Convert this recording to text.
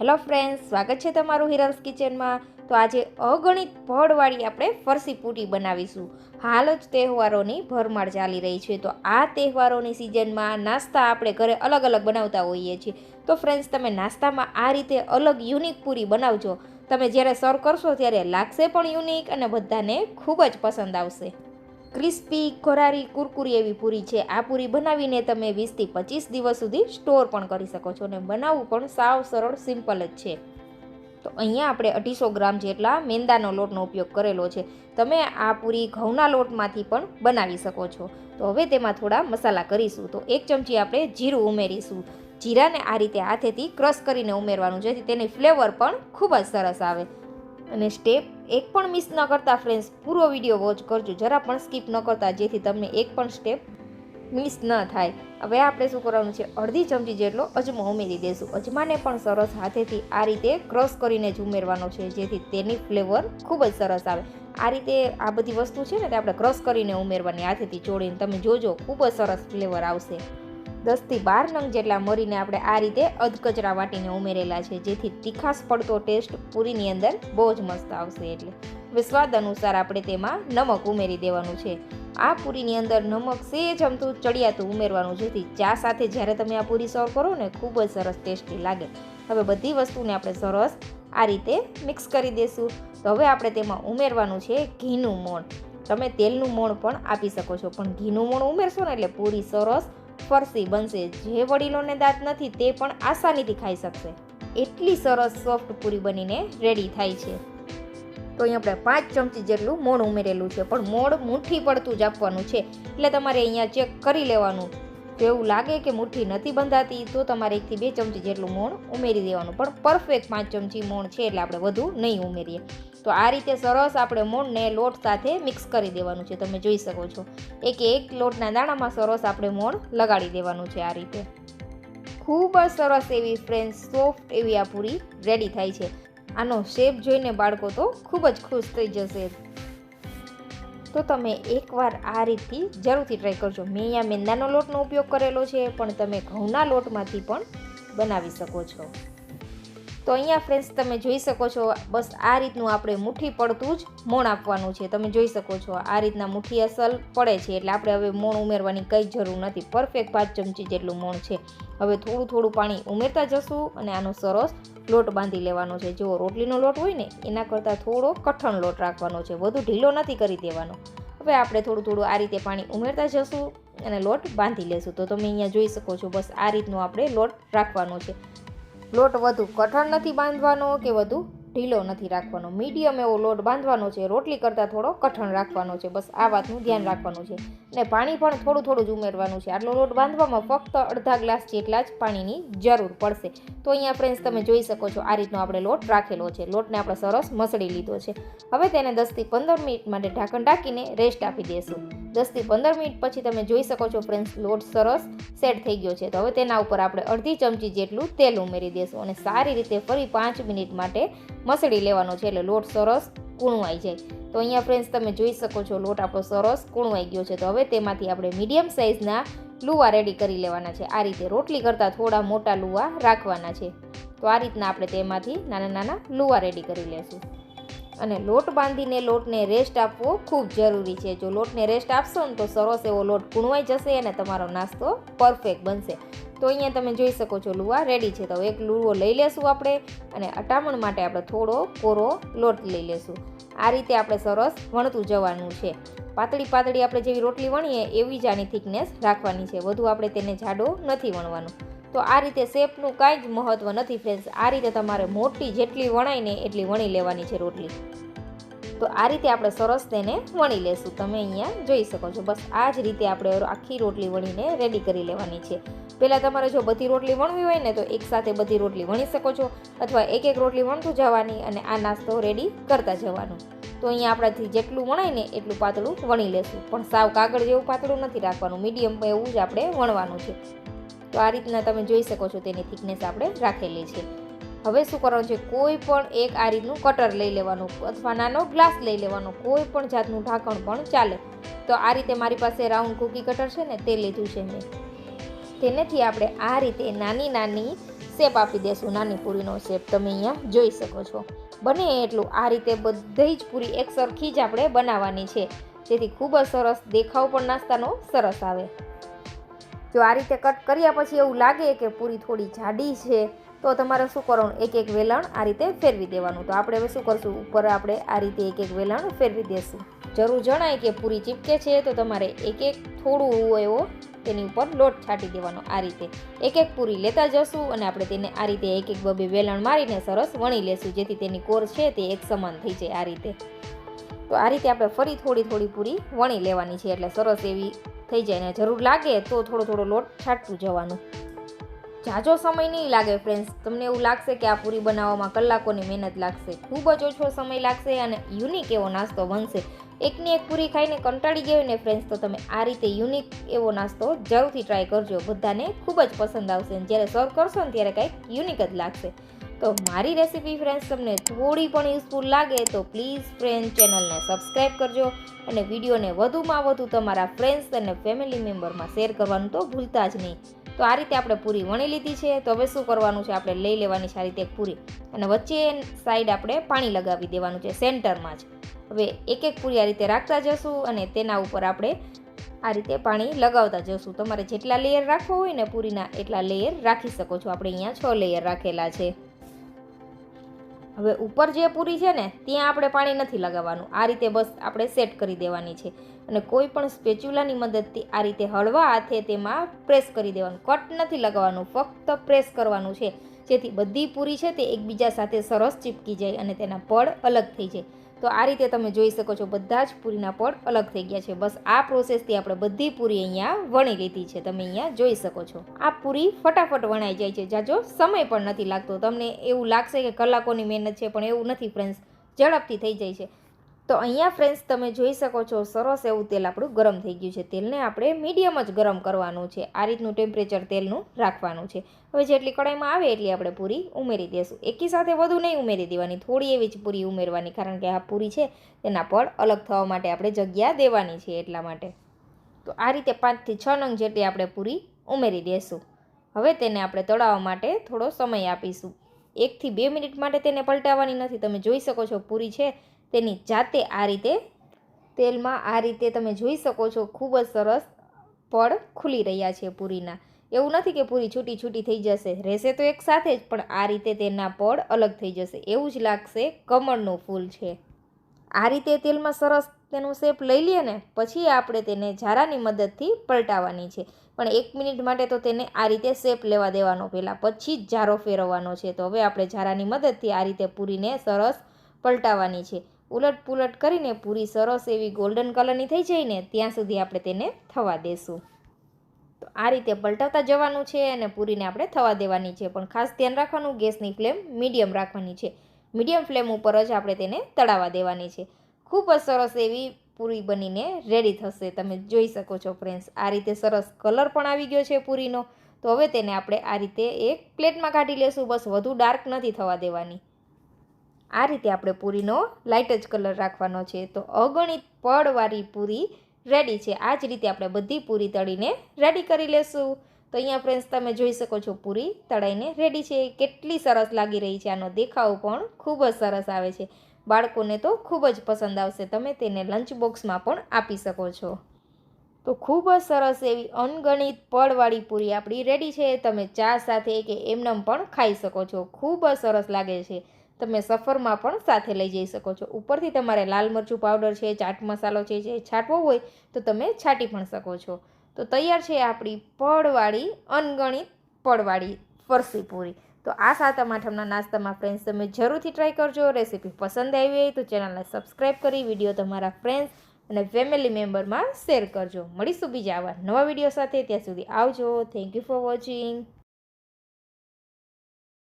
Hello friends, સ્વાગત છે તમારું હિરલ્સ કિચનમાં. તો આજે અગણિત ભળવાળી આપણે ફરસી પૂરી બનાવીશું. હાલ જ તહેવારોની ભરમાર ચાલી રહી છે. તો આ તહેવારોની સિઝનમાં નાસ્તા આપણે ઘરે અલગ અલગ બનાવતા હોઈએ છીએ. તો ફ્રેન્ડ્સ, તમે નાસ્તામાં આ રીતે અલગ યુનિક પૂરી બનાવજો. તમે જ્યારે સર્વ કરશો ત્યારે લાગશે પણ યુનિક અને બધાને ખૂબ જ પસંદ આવશે. ક્રિસ્પી, ખોરારી, કુરકુરી એવી પૂરી છે. આ પૂરી બનાવીને તમે વીસથી પચીસ દિવસ સુધી સ્ટોર પણ કરી શકો છો અને બનાવવું પણ સાવ સરળ, સિમ્પલ જ છે. તો અહીંયા આપણે અઢીસો ગ્રામ જેટલા મેંદાનો લોટનો ઉપયોગ કરેલો છે. તમે આ પૂરી ઘઉંના લોટમાંથી પણ બનાવી શકો છો. તો હવે તેમાં થોડા મસાલા કરીશું. તો એક ચમચી આપણે જીરું ઉમેરીશું. જીરાને આ રીતે હાથેથી ક્રશ કરીને ઉમેરવાનું, જેથી તેની ફ્લેવર પણ ખૂબ જ સરસ આવે. અને સ્ટેપ એક પણ મિસ ન કરતા ફ્રેન્ડ્સ પૂરો વીડિયો વોચ કરજો. જરા પણ સ્કીપ ન કરતા, જેથી તમને એક પણ સ્ટેપ મિસ ન થાય. હવે આપણે શું કરવાનું છે? અડધી ચમચી જેટલો અજમો ઉમેરી દઈશું અજમાને પણ સરસ હાથેથી આ રીતે ક્રશ કરીને જ ઉમેરવાનો છે, જેથી તેની ફ્લેવર ખૂબ જ સરસ આવે. આ રીતે આ બધી વસ્તુ છે ને તે આપણે ક્રશ કરીને ઉમેરવાની હાથેથી ચોળીને તમે જોજો, ખૂબ જ સરસ ફ્લેવર આવશે. દસથી બાર નંગ જેટલા મરીને આપણે આ રીતે અધકચરા વાટીને ઉમેરેલા છે, જેથી તીખાશ પડતો ટેસ્ટ પૂરીની અંદર બહુ જ મસ્ત આવશે એટલે. સ્વાદ અનુસાર આપણે તેમાં નમક ઉમેરી દેવાનું છે. આ પૂરીની અંદર નમક સેજ અમતું ચડિયાતું ઉમેરવાનું જેથી ચા સાથે જ્યારે તમે આ પૂરી સર્વ કરો ને, ખૂબ જ સરસ ટેસ્ટી લાગે. હવે બધી વસ્તુને આપણે સરસ આ રીતે મિક્સ કરી દઈશું તો હવે આપણે તેમાં ઉમેરવાનું છે ઘીનું મોણ. તમે તેલનું મોણ પણ આપી શકો છો, પણ ઘીનું મોણ ઉમેરશો ને એટલે પૂરી સરસ ફરસી બનશે. જે વડીલોને દાંત નથી, તે પણ આસાનીથી ખાઈ શકશે. એટલી સરસ સોફ્ટ પૂરી બનીને રેડી થાય છે. તો અહીં આપણે પાંચ ચમચી જેટલું મોણ ઉમેરેલું છે, પણ મોણ મુઠ્ઠી પડતું જ આપવાનું છે. એટલે તમારે અહીંયા ચેક કરી લેવાનું. જો એવું લાગે કે મુઠ્ઠી નથી બંધાતી, તો તમારે એકથી બે ચમચી જેટલું મોણ ઉમેરી દેવાનું. પણ પરફેક્ટ પાંચ ચમચી મોણ છે, એટલે આપણે વધુ નહીં ઉમેરીએ. તો આ રીતે સરસ આપણે મોણને લોટ સાથે મિક્સ કરી દેવાનું છે, તમે જોઈ શકો છો. એક એક લોટના દાણામાં સરસ આપણે મોણ લગાડી દેવાનું છે આ રીતે. ખૂબ જ સરસ એવી ફ્રેન્ડ સોફ્ટ એવી આ પૂરી રેડી થાય છે. આનો શેપ જોઈને બાળકો તો ખૂબ જ ખુશ થઈ જશે. તો તમે એકવાર આ રીતથી જરૂરથી ટ્રાય કરજો. મેં અહીંયા મેંદાનો લોટનો ઉપયોગ કરેલો છે, પણ તમે ઘઉંના લોટમાંથી પણ બનાવી શકો છો. તો અહીંયા ફ્રેન્ડ્સ તમે જોઈ શકો છો, બસ આ રીતનું આપણે મુઠ્ઠી પડતું જ મોણ આપવાનું છે. તમે જોઈ શકો છો, આ રીતના મુઠ્ઠી અસલ પડે છે, એટલે આપણે હવે મોણ ઉમેરવાની કંઈ જરૂર નથી. પરફેક્ટ પાંચ ચમચી જેટલું મોણ છે. હવે થોડું થોડું પાણી ઉમેરતા જશું અને આનો સરસ લોટ બાંધી લેવાનો છે. જો રોટલીનો લોટ હોય ને, એના કરતાં થોડો કઠણ લોટ રાખવાનો છે. વધુ ઢીલો નથી કરી દેવાનો. હવે આપણે થોડું થોડું આ રીતે પાણી ઉમેરતા જશું અને લોટ બાંધી લેશું. તો તમે અહીંયા જોઈ શકો છો, બસ આ રીતનો આપણે લોટ રાખવાનો છે. લોટ વધુ કઠણ નથી બાંધવાનો કે વધુ ઢીલો નથી રાખવાનો? મીડિયમ એવો લોટ બાંધવાનો છે, રોટલી કરતાં થોડો કઠણ રાખવાનો છે. બસ આ વાતનું ધ્યાન રાખવાનું છે. અને પાણી પણ થોડું થોડું જ ઉમેરવાનું છે. આટલો લોટ બાંધવામાં ફક્ત અડધા ગ્લાસ જેટલા જ પાણીની જરૂર પડશે. તો અહીંયા ફ્રેન્ડ્સ તમે જોઈ શકો છો, આ રીતનો આપણે લોટ રાખેલો છે. લોટને આપણે સરસ મસળી લીધો છે. હવે તેને દસથી પંદર મિનિટ માટે ઢાંકણ ઢાંકીને રેસ્ટ આપી દઈશું દસથી પંદર મિનિટ પછી તમે જોઈ શકો છો ફ્રેન્ડ્સ, લોટ સરસ સેટ થઈ ગયો છે. તો હવે તેના ઉપર આપણે અડધી ચમચી જેટલું તેલ ઉમેરી દઈશું અને સારી રીતે ફરી પાંચ મિનિટ માટે મસળી લેવાનો છે એટલે લોટ સરસ કૂણવાઈ જાય. તો અહીંયા ફ્રેન્ડ્સ, તમે જોઈ શકો છો લોટ આપણો સરસ કૂણવાઈ ગયો છે. તો હવે તેમાંથી આપણે મીડિયમ સાઇઝના લુવા રેડી કરી લેવાના છે. આ રીતે રોટલી કરતાં થોડા મોટા લુવા રાખવાના છે. તો આ રીતના આપણે તેમાંથી નાના નાના લુવા રેડી કરી લેશું. અને લોટ બાંધીને લોટને રેસ્ટ આપવો ખૂબ જરૂરી છે. જો લોટને રેસ્ટ આપશો ને તો સરસ એવો લોટ કૂણવાઈ જશે અને તમારો નાસ્તો પરફેક્ટ બનશે. તો અહીંયા તમે જોઈ શકો છો લુવા રેડી છે. તો એક લુવો લઈ લેશું આપણે અને અટામણ માટે આપણે થોડો કોરો લોટ લઈ લેશું. આ રીતે આપણે સરસ વણતું જવાનું છે. પાતળી પાતળી આપણે જેવી રોટલી વણીએ એવી જ આની થિકનેસ રાખવાની છે. વધુ આપણે તેને જાડો નથી વણવાનું. તો આ રીતે શેપનું કાંઈ જ મહત્ત્વ નથી ફ્રેન્ડ્સ આ રીતે તમારે મોટી જેટલી વણાઈને એટલી વણી લેવાની છે રોટલી. તો આ રીતે આપણે સરસ તેને વણી લેશું. તમે અહીંયા જોઈ શકો છો. બસ આ જ રીતે આપણે આખી રોટલી વણીને રેડી કરી લેવાની છે. પહેલાં તમારે જો બધી રોટલી વણવી હોય ને તો એકસાથે બધી રોટલી વણી શકો છો અથવા એક એક રોટલી વણતું જવાની અને આ નાસ્તો રેડી કરતા જવાનું. તો અહીંયા આપણાથી જેટલું વણાય ને એટલું પાતળું વણી લેશું. પણ સાવ કાગળ જેવું પાતળું નથી રાખવાનું. મીડિયમ એવું જ આપણે વણવાનું છે. તો આ રીતના તમે જોઈ શકો છો તેની થિકનેસ આપણે રાખેલી છે. હવે શું કરવાનું છે? કોઈ પણ એક આ રીતનું કટર લઈ લેવાનું અથવા નાનો ગ્લાસ લઈ લેવાનો, કોઈ પણ જાતનું ઢાંકણ પણ ચાલે. તો આ રીતે મારી પાસે રાઉન્ડ કૂકી કટર છે ને, તે લીધું છે મેં. તેનેથી આપણે આ રીતે નાની નાની શેપ આપી દેશું, નાની પૂરીનો શેપ તમે અહીંયા જોઈ શકો છો. બને એટલું, આ રીતે બધી જ પૂરી એક સરખી જ આપણે બનાવવાની છે. જેથી ખૂબ જ સરસ, દેખાવ પણ નાસ્તાનો સરસ આવે. જો આ રીતે કટ કર્યા પછી એવું લાગે કે પૂરી થોડી જાડી છે, તો તમારે શું કરવાનું? એક એક વેલણ આ રીતે ફેરવી દેવાનું. તો આપણે હવે શું કરશું? ઉપર આપણે આ રીતે એક એક વેલણ ફેરવી દેશું. જરૂર જણાય કે પૂરી ચીપકે છે, તો તમારે એક એક થોડું એવો તેની ઉપર લોટ છાંટી દેવાનો આ રીતે. એક એક પૂરી લેતા જશું અને આપણે તેને આ રીતે એક એક બબે વેલણ મારીને સરસ વણી લેશું, જેથી તેની કોર છે તે એક સમાન થઈ જાય આ રીતે. તો આ રીતે આપણે ફરી થોડી થોડી પૂરી વણી લેવાની છે, એટલે સરસ એવી થઈ જાય ને જરૂર લાગે તો થોડો થોડો લોટ છાંટતું જવાનું. ઝાઝો સમય નહીં લાગે ફ્રેન્ડ્સ તમને એવું લાગશે કે આ પૂરી બનાવવામાં કલાકોની મહેનત લાગશે. ખૂબ જ ઓછો સમય લાગશે અને યુનિક એવો નાસ્તો બનશે. એકની એક પૂરી ખાઈને કંટાળી ગયો ને ફ્રેન્ડ્સ તો તમે આ રીતે યુનિક એવો નાસ્તો જરૂરથી ટ્રાય કરજો. બધાને ખૂબ જ પસંદ આવશે અને જ્યારે સર્વ કરશો ને ત્યારે કંઈક યુનિક જ લાગશે. તો મારી રેસીપી ફ્રેન્ડ્સ તમને થોડી પણ યુઝફુલ લાગે તો પ્લીઝ ફ્રેન્ડ ચેનલને સબસ્ક્રાઈબ કરજો અને વિડીયોને વધુમાં વધુ તમારા ફ્રેન્ડ્સ અને ફેમિલી મેમ્બરમાં શેર કરવાનું તો ભૂલતા જ નહીં. તો આ રીતે આપણે પૂરી વણી લીધી છે. તો હવે શું કરવાનું છે? આપણે લઈ લેવાની છે આ રીતે પૂરી. અને વચ્ચે સાઈડ આપણે પાણી લગાવી દેવાનું છે સેન્ટરમાં જ. હવે એક એક પૂરી આ રીતે રાખતા જશું અને તેના ઉપર આપણે આ રીતે પાણી લગાવતા જશું. તમારે જેટલા લેયર રાખવો હોય ને પૂરીના એટલા લેયર રાખી શકો છો. આપણે અહીંયા છ લેયર રાખેલા છે. હવે ઉપર જે પૂરી છે ને, ત્યાં આપણે પાણી નથી લગાવવાનું. આ રીતે બસ આપણે સેટ કરી દેવાની છે. અને કોઈ પણ સ્પેચ્યુલાની મદદથી આ રીતે હળવા હાથે તેમાં પ્રેસ કરી દેવાનું. કટ નથી લગાવવાનું, ફક્ત પ્રેસ કરવાનું છે. જેથી બધી પૂરી છે તે એકબીજા સાથે સરસ ચીપકી જાય અને તેના પડ અલગ થઈ જાય. તો આ રીતે તમે જોઈ શકો છો, બધા જ પૂરીના પડ અલગ થઈ ગયા છે. બસ આ પ્રોસેસથી આપણે બધી પૂરી અહીંયા વણી લીધી છે. તમે અહીંયા જોઈ શકો છો. આ પૂરી ફટાફટ વણાઈ જાય છે. જાજો સમય પણ નથી લાગતો. તમને એવું લાગશે કે કલાકોની મહેનત છે, પણ એવું નથી ફ્રેન્ડ્સ ઝડપથી થઈ જાય છે. તો અહીંયા ફ્રેન્ડ્સ તમે જોઈ શકો છો, સરસ એવું તેલ આપણું ગરમ થઈ ગયું છે. તેલને આપણે મીડિયમ જ ગરમ કરવાનું છે. આ રીતનું ટેમ્પરેચર તેલનું રાખવાનું છે. હવે જેટલી કડાઈમાં આવે એટલી આપણે પૂરી ઉમેરી દઈશું એકી સાથે વધુ નહીં ઉમેરી દેવાની, થોડી એવી જ પૂરી ઉમેરવાની, કારણ કે આ પૂરી છે તેના પડ અલગ થવા માટે આપણે જગ્યા દેવાની છે એટલા માટે. તો આ રીતે પાંચથી છ નંગ જેટલી આપણે પૂરી ઉમેરી દઈશું હવે તેને આપણે તળાવવા માટે થોડો સમય આપીશું. એકથી બે મિનિટ માટે તેને પલટાવવાની નથી. તમે જોઈ શકો છો પૂરી છે તેની જાતે આ રીતે તેલમાં આ રીતે તમે જોઈ શકો છો, ખૂબ જ સરસ પડ ખુલી રહ્યા છે પૂરીના. એવું નથી કે પૂરી છૂટી છૂટી થઈ જશે, રહેશે તો એક સાથે જ, પણ આ રીતે તેના પડ અલગ થઈ જશે. એવું જ લાગશે કમળનું ફૂલ છે. આ રીતે તેલમાં સરસ તેનું શેપ લઈ લઈએ ને, પછી આપણે તેને ઝારાની મદદથી પલટાવવાની છે. પણ એક મિનિટ માટે તો તેને આ રીતે શેપ લેવા દેવાનો પહેલાં, પછી જ ઝારો ફેરવવાનો છે. તો હવે આપણે ઝારાની મદદથી આ રીતે પૂરીને સરસ પલટાવવાની છે. ઉલટ પુલટ કરીને પૂરી સરસ એવી ગોલ્ડન કલરની થઈ જાય ને, ત્યાં સુધી આપણે તેને થવા દેશું. તો આ રીતે પલટાવતા જવાનું છે અને પૂરીને આપણે થવા દેવાની છે. પણ ખાસ ધ્યાન રાખવાનું, ગેસની ફ્લેમ મીડિયમ રાખવાની છે. મીડિયમ ફ્લેમ ઉપર જ આપણે તેને તળાવવા દેવાની છે. ખૂબ જ સરસ એવી પૂરી બનીને રેડી થશે. તમે જોઈ શકો છો ફ્રેન્ડ્સ આ રીતે સરસ કલર પણ આવી ગયો છે પૂરીનો. તો હવે તેને આપણે આ રીતે એક પ્લેટમાં કાઢી લેશું. બસ વધુ ડાર્ક નથી થવા દેવાની. આ રીતે આપણે પૂરીનો લાઇટ જ કલર રાખવાનો છે. તો અગણિત પડવાળી પૂરી રેડી છે. આ જ રીતે આપણે બધી પૂરી તળીને રેડી કરી લેશું. તો અહીંયા ફ્રેન્ડ્સ તમે જોઈ શકો છો પૂરી તળાઈને રેડી છે. કેટલી સરસ લાગી રહી છે. આનો દેખાવ પણ ખૂબ જ સરસ આવે છે. બાળકોને તો ખૂબ જ પસંદ આવશે. તમે તેને લંચ બોક્સમાં પણ આપી શકો છો. તો ખૂબ જ સરસ એવી અનગણિત પડવાળી પૂરી આપણી રેડી છે. તમે ચા સાથે કે એમનેમ પણ ખાઈ શકો છો. ખૂબ જ સરસ લાગે છે. તમે સફરમાં પણ સાથે લઈ જઈ શકો છો. ઉપરથી તમારે લાલ મરચું પાવડર છે, ચાટ મસાલો છે, જે છાંટવો હોય તો તમે છાંટી પણ શકો છો. તો તૈયાર છે આપણી પડવાળી અનગણિત પડવાળી ફરસી પૂરી. તો આ સાતમ આઠમના નાસ્તામાં ફ્રેન્ડ્સ તમે જરૂરથી ટ્રાય કરજો. રેસીપી પસંદ આવી હોય તો ચેનલને સબસ્ક્રાઈબ કરી વીડિયો તમારા ફ્રેન્ડ્સ અને ફેમિલી મેમ્બરમાં શેર કરજો. મળીશું બીજા આવા નવા વીડિયો સાથે. ત્યાં સુધી આવજો. Thank you for watching